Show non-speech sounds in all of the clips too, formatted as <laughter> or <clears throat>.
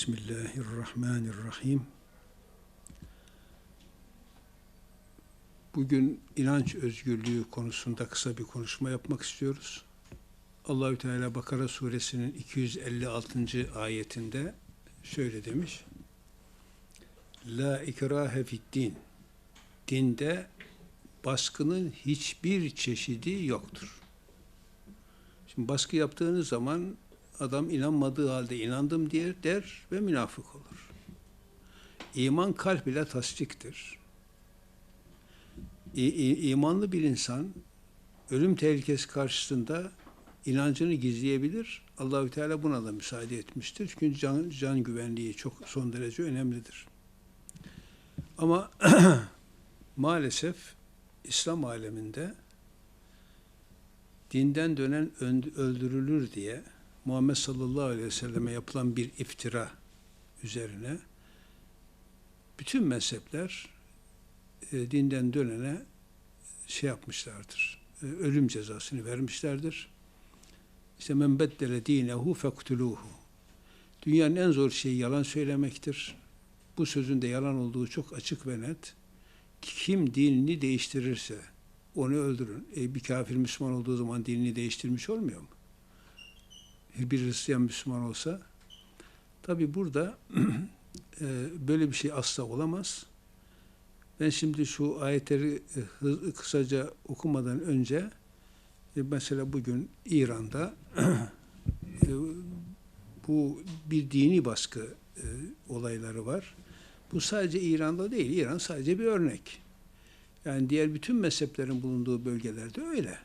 Bismillahirrahmanirrahim. Bugün inanç özgürlüğü konusunda kısa bir konuşma yapmak istiyoruz. Allahü Teala Bakara suresinin 256. ayetinde şöyle demiş. La ikrahe din. Dinde baskının hiçbir çeşidi yoktur. Şimdi baskı yaptığınız zaman adam inanmadığı halde inandım diye der ve münafık olur. İman kalp ile tasdiktir. İ, i, imanlı bir insan ölüm tehlikesi karşısında inancını gizleyebilir. Allahü Teala buna da müsaade etmiştir. Çünkü can, can güvenliği çok son derece önemlidir. Ama <clears throat> maalesef İslam aleminde dinden dönen öldürülür diye Muhammed sallallahu aleyhi ve selleme yapılan bir iftira üzerine bütün mezhepler e, dinden dönene şey yapmışlardır. E, ölüm cezasını vermişlerdir. İşte men beddele dinehu fektuluhu. Dünyanın en zor şeyi yalan söylemektir. Bu sözün de yalan olduğu çok açık ve net. Kim dinini değiştirirse onu öldürün. E, bir kafir Müslüman olduğu zaman dinini değiştirmiş olmuyor mu? Bir Hristiyan Müslüman olsa tabi burada <clears throat> e, böyle bir şey asla olamaz. Ben şimdi şu ayetleri e, kısaca okumadan önce e, mesela bugün İran'da <clears throat> bu bir dini baskı olayları var. Bu sadece İran'da değil. İran sadece bir örnek. Yani diğer bütün mezheplerin bulunduğu bölgelerde öyle.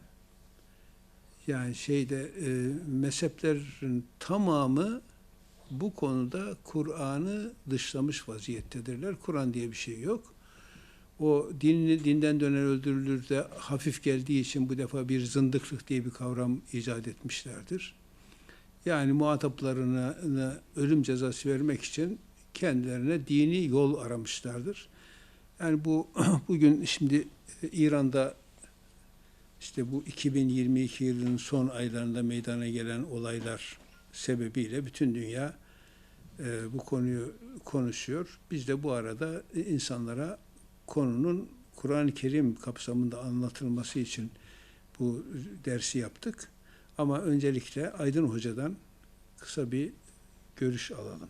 Yani şeyde e, mezheplerin tamamı bu konuda Kur'an'ı dışlamış vaziyettedirler. Kur'an diye bir şey yok. O din, dinden dönen öldürülür de hafif geldiği için bu defa bir zındıklık diye bir kavram icat etmişlerdir. Yani muhataplarına ölüm cezası vermek için kendilerine dini yol aramışlardır. Yani bu <clears throat> bugün şimdi İran'da işte bu 2022 yılının son aylarında meydana gelen olaylar sebebiyle bütün dünya e, bu konuyu konuşuyor. Biz de bu arada insanlara konunun Kur'an-ı Kerim kapsamında anlatılması için bu dersi yaptık. Ama öncelikle Aydın Hoca'dan kısa bir görüş alalım.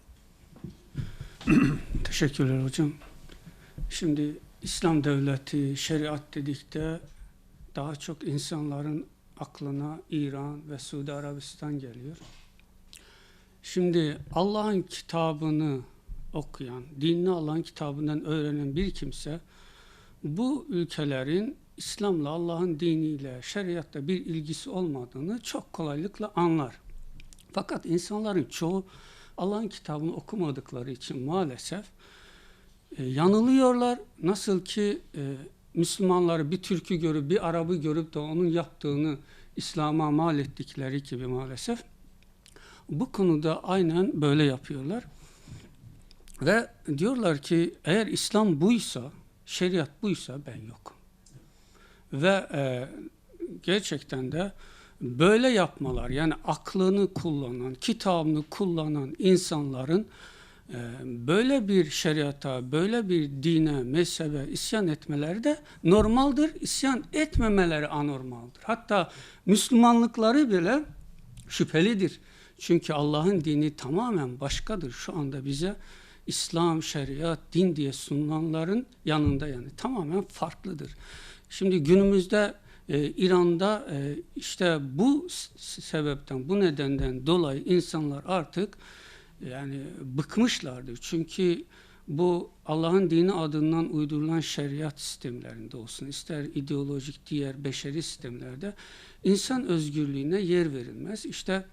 <clears throat> Teşekkürler hocam. Şimdi İslam devleti, şeriat dedikte daha çok insanların aklına İran ve Suudi Arabistan geliyor. Şimdi Allah'ın kitabını okuyan, dinini Allah'ın kitabından öğrenen bir kimse bu ülkelerin İslam'la, Allah'ın diniyle, şeriatla bir ilgisi olmadığını çok kolaylıkla anlar. Fakat insanların çoğu Allah'ın kitabını okumadıkları için maalesef e, yanılıyorlar. Nasıl ki e, Müslümanları bir Türk'ü görüp bir Arap'ı görüp de onun yaptığını İslam'a mal ettikleri gibi maalesef bu konuda aynen böyle yapıyorlar. Ve diyorlar ki eğer İslam buysa, şeriat buysa ben yokum. Ve e, gerçekten de böyle yapmalar yani aklını kullanan, kitabını kullanan insanların böyle bir şeriata, böyle bir dine, mezhebe isyan etmeleri de normaldir. İsyan etmemeleri anormaldır. Hatta Müslümanlıkları bile şüphelidir. Çünkü Allah'ın dini tamamen başkadır. Şu anda bize İslam, şeriat, din diye sunulanların yanında yani tamamen farklıdır. Şimdi günümüzde e, İran'da e, işte bu sebepten, bu nedenden dolayı insanlar artık yani bıkmışlardır. Çünkü bu Allah'ın dini adından uydurulan şeriat sistemlerinde olsun, ister ideolojik diğer beşeri sistemlerde insan özgürlüğüne yer verilmez. İşte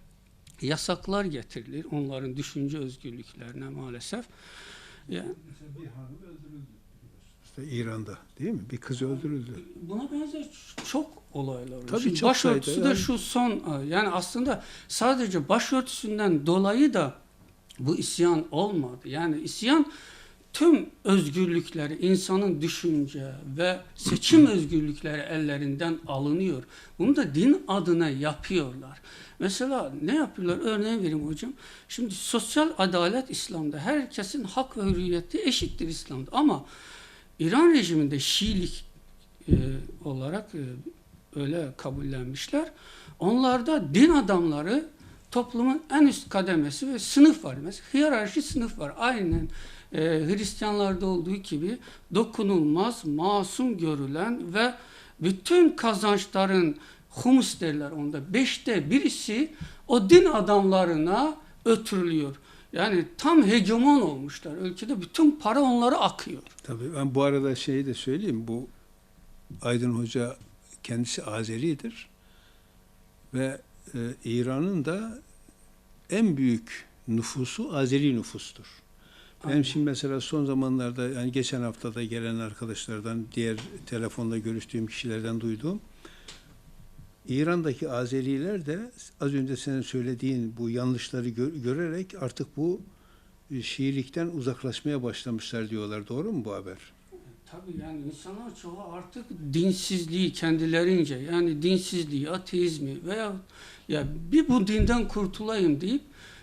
yasaklar getirilir onların düşünce özgürlüklerine maalesef. Yani, bir hanım öldürüldü. İşte İran'da değil mi? Bir kız öldürüldü. Buna benzer çok olaylar var. Tabii Şimdi çok başörtüsü sayıda, de şu son yani aslında sadece başörtüsünden dolayı da bu isyan olmadı. Yani isyan tüm özgürlükleri, insanın düşünce ve seçim özgürlükleri ellerinden alınıyor. Bunu da din adına yapıyorlar. Mesela ne yapıyorlar? Örneğin vereyim hocam. Şimdi sosyal adalet İslam'da. Herkesin hak ve hürriyeti eşittir İslam'da. Ama İran rejiminde Şiilik e, olarak e, öyle kabullenmişler. Onlarda din adamları toplumun en üst kademesi ve sınıf var. Mesela hiyerarşi sınıf var. Aynen e, Hristiyanlarda olduğu gibi dokunulmaz, masum görülen ve bütün kazançların humus derler onda. Beşte birisi o din adamlarına ötürülüyor. Yani tam hegemon olmuşlar. Ülkede bütün para onlara akıyor. Tabii ben bu arada şeyi de söyleyeyim. Bu Aydın Hoca kendisi Azeridir. Ve e, İran'ın da en büyük nüfusu Azeri nüfustur. Benim Aynen. şimdi mesela son zamanlarda yani geçen haftada gelen arkadaşlardan, diğer telefonda görüştüğüm kişilerden duyduğum İran'daki Azeriler de az önce senin söylediğin bu yanlışları gö- görerek artık bu e, Şiilikten uzaklaşmaya başlamışlar diyorlar. Doğru mu bu haber? Tabii yani insanlar çoğu artık dinsizliği kendilerince yani dinsizliği, ateizmi veya ya bir bu dinden kurtulayım deyip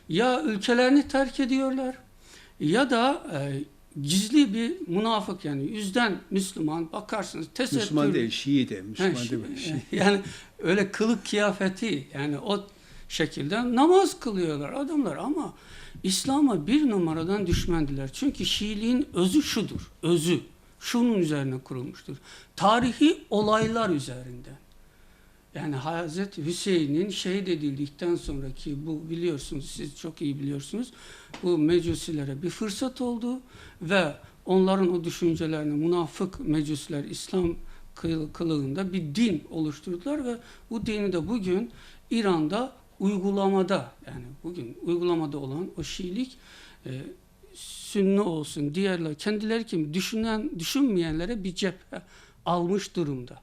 ya ülkelerini terk ediyorlar ya da e, gizli bir münafık yani yüzden Müslüman bakarsınız tesettür Müslüman değil, Şii de. Müslüman şi- değil mi? Şii. Yani öyle kılık kıyafeti yani o şekilde namaz kılıyorlar adamlar ama İslam'a bir numaradan düşmendiler. Çünkü Şiiliğin özü şudur. Özü şunun üzerine kurulmuştur. Tarihi olaylar üzerinden. Yani Hazreti Hüseyin'in şehit edildikten sonraki bu biliyorsunuz siz çok iyi biliyorsunuz bu mecusilere bir fırsat oldu ve onların o düşüncelerini münafık mecusiler İslam kıl- kılığında bir din oluşturdular ve bu dini de bugün İran'da uygulamada yani bugün uygulamada olan o Şiilik e, Sünni olsun diğerler kendileri kim düşünen düşünmeyenlere bir cephe almış durumda.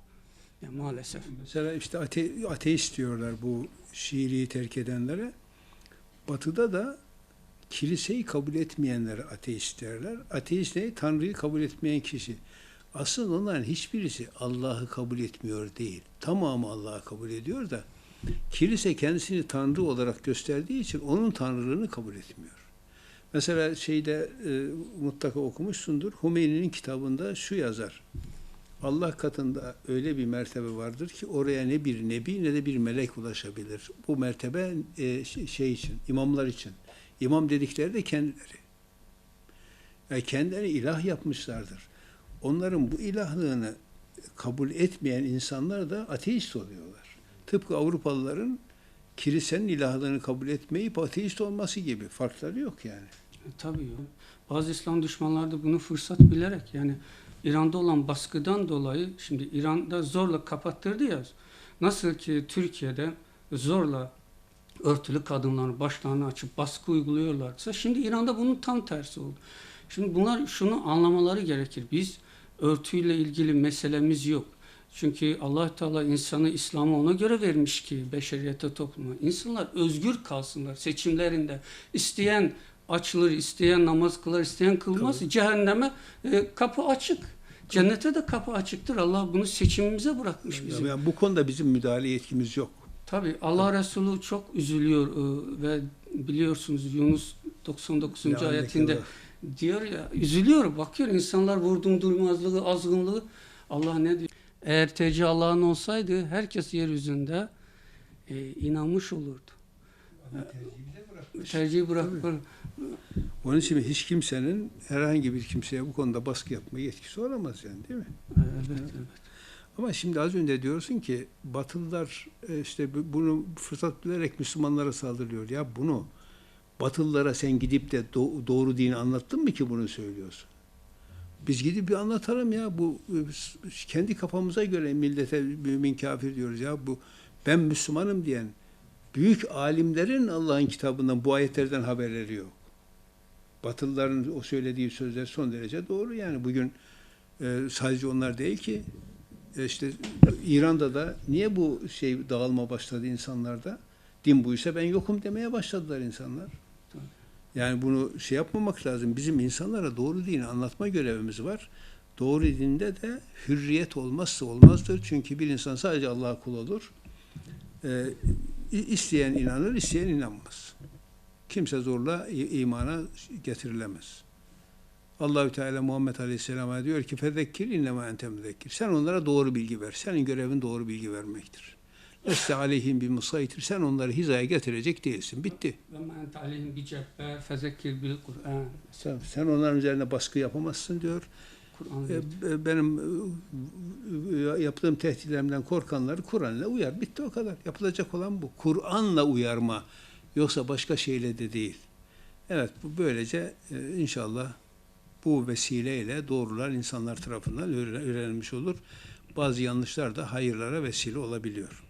Yani maalesef. Mesela işte ate, ateist diyorlar bu Şiiliği terk edenlere. Batı'da da kiliseyi kabul etmeyenlere ateist derler. Ateist ne? Tanrı'yı kabul etmeyen kişi. Aslında onların hiçbirisi Allah'ı kabul etmiyor değil. Tamamı Allah'ı kabul ediyor da kilise kendisini Tanrı olarak gösterdiği için onun Tanrılığını kabul etmiyor. Mesela şeyde e, mutlaka okumuşsundur. Hümeyni'nin kitabında şu yazar. Allah katında öyle bir mertebe vardır ki oraya ne bir nebi ne de bir melek ulaşabilir. Bu mertebe e, şey- için, imamlar için. İmam dedikleri de kendileri. Yani kendileri ilah yapmışlardır. Onların bu ilahlığını kabul etmeyen insanlar da ateist oluyorlar. Tıpkı Avrupalıların kilisenin ilahlığını kabul etmeyip ateist olması gibi. Farkları yok yani. E, tabii. Bazı İslam düşmanları da bunu fırsat bilerek yani İran'da olan baskıdan dolayı şimdi İran'da zorla kapattırdı ya. Nasıl ki Türkiye'de zorla örtülü kadınların başlarını açıp baskı uyguluyorlarsa şimdi İran'da bunun tam tersi oldu. Şimdi bunlar şunu anlamaları gerekir. Biz örtüyle ilgili meselemiz yok. Çünkü allah Teala insanı İslam'a ona göre vermiş ki beşeriyete topluma. İnsanlar özgür kalsınlar seçimlerinde. İsteyen açılır, isteyen namaz kılar, isteyen kılmaz. Cehenneme e, kapı açık. Cennete de kapı açıktır. Allah bunu seçimimize bırakmış bizim. Yani bu konuda bizim müdahale yetkimiz yok. Tabii Allah Resulü çok üzülüyor e, ve biliyorsunuz Yunus 99. Lanet ayetinde Allah. diyor ya üzülüyor bakıyor insanlar vurdum duymazlığı azgınlığı Allah ne diyor eğer tercih Allah'ın olsaydı herkes yeryüzünde e, inanmış olurdu tercihi bırakır Onun için hiç kimsenin herhangi bir kimseye bu konuda baskı yapma yetkisi olamaz yani değil mi? evet, evet. Ama şimdi az önce diyorsun ki Batılılar e, işte bu- bunu fırsat bilerek Müslümanlara saldırıyor. Ya bunu Batılılara sen gidip de do- doğru dini anlattın mı ki bunu söylüyorsun? Biz gidip bir anlatalım ya bu e, kendi kafamıza göre millete mümin kafir diyoruz ya bu ben Müslümanım diyen büyük alimlerin Allah'ın kitabından bu ayetlerden haberleri yok. Batılıların o söylediği sözler son derece doğru yani bugün e, sadece onlar değil ki e, işte İran'da da niye bu şey dağılma başladı insanlarda? Din buysa ben yokum demeye başladılar insanlar. Yani bunu şey yapmamak lazım. Bizim insanlara doğru dini anlatma görevimiz var. Doğru dinde de hürriyet olmazsa olmazdır. Çünkü bir insan sadece Allah'a kul olur. Ee, isteyen inanır, isteyen inanmaz. Kimse zorla imana getirilemez. Allahü Teala Muhammed Aleyhisselam'a diyor ki fezekkir innema ente müzekkir. Sen onlara doğru bilgi ver. Senin görevin doğru bilgi vermektir. Leste aleyhim bir musaytir. Sen onları hizaya getirecek değilsin. Bitti. Sen, sen onların üzerine baskı yapamazsın diyor. E, e, Benim e, yaptığım tehditlerimden korkanları Kur'an'la uyar. Bitti o kadar. Yapılacak olan bu. Kur'an'la uyarma. Yoksa başka şeyle de değil. Evet bu böylece e, inşallah bu vesileyle doğrular insanlar tarafından öğren- öğrenilmiş olur. Bazı yanlışlar da hayırlara vesile olabiliyor.